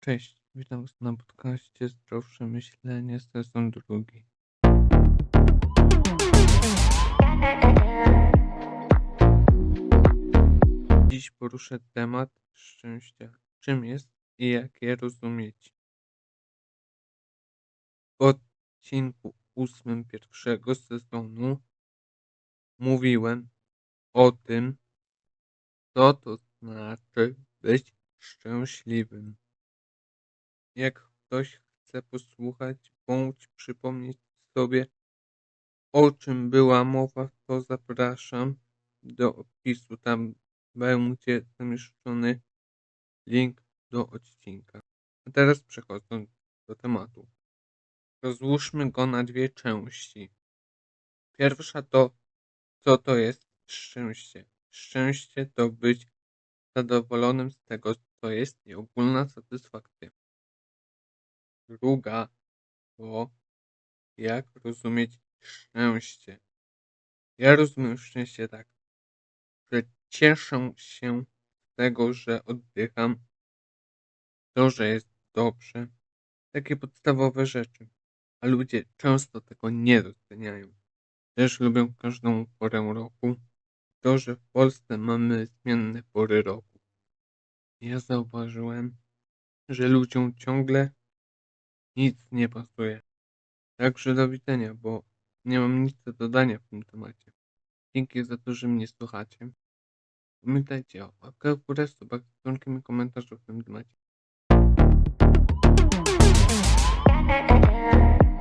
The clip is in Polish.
Cześć, witam Was na podcaście Zdrowsze Myślenie, sezon drugi. Dziś poruszę temat szczęścia. Czym jest i jak je rozumieć? W odcinku ósmym pierwszego sezonu mówiłem o tym, co to znaczy być szczęśliwym. Jak ktoś chce posłuchać bądź przypomnieć sobie, o czym była mowa, to zapraszam do opisu. Tam będzie zamieszczony link do odcinka. A teraz przechodząc do tematu. Rozłóżmy go na dwie części. Pierwsza to, co to jest szczęście. Szczęście to być zadowolonym z tego, co jest i ogólna satysfakcja. Druga to, jak rozumieć szczęście. Ja rozumiem szczęście tak, że cieszę się z tego, że oddycham, to, że jest dobrze, takie podstawowe rzeczy, a ludzie często tego nie doceniają. Też lubią każdą porę roku, to, że w Polsce mamy zmienne pory roku. Ja zauważyłem, że ludziom ciągle nic nie pasuje. Także do widzenia, bo nie mam nic do dodania w tym temacie. Dzięki za to, że mnie słuchacie. Pamiętajcie o łapkach w górę, subach, i komentarzu w tym temacie.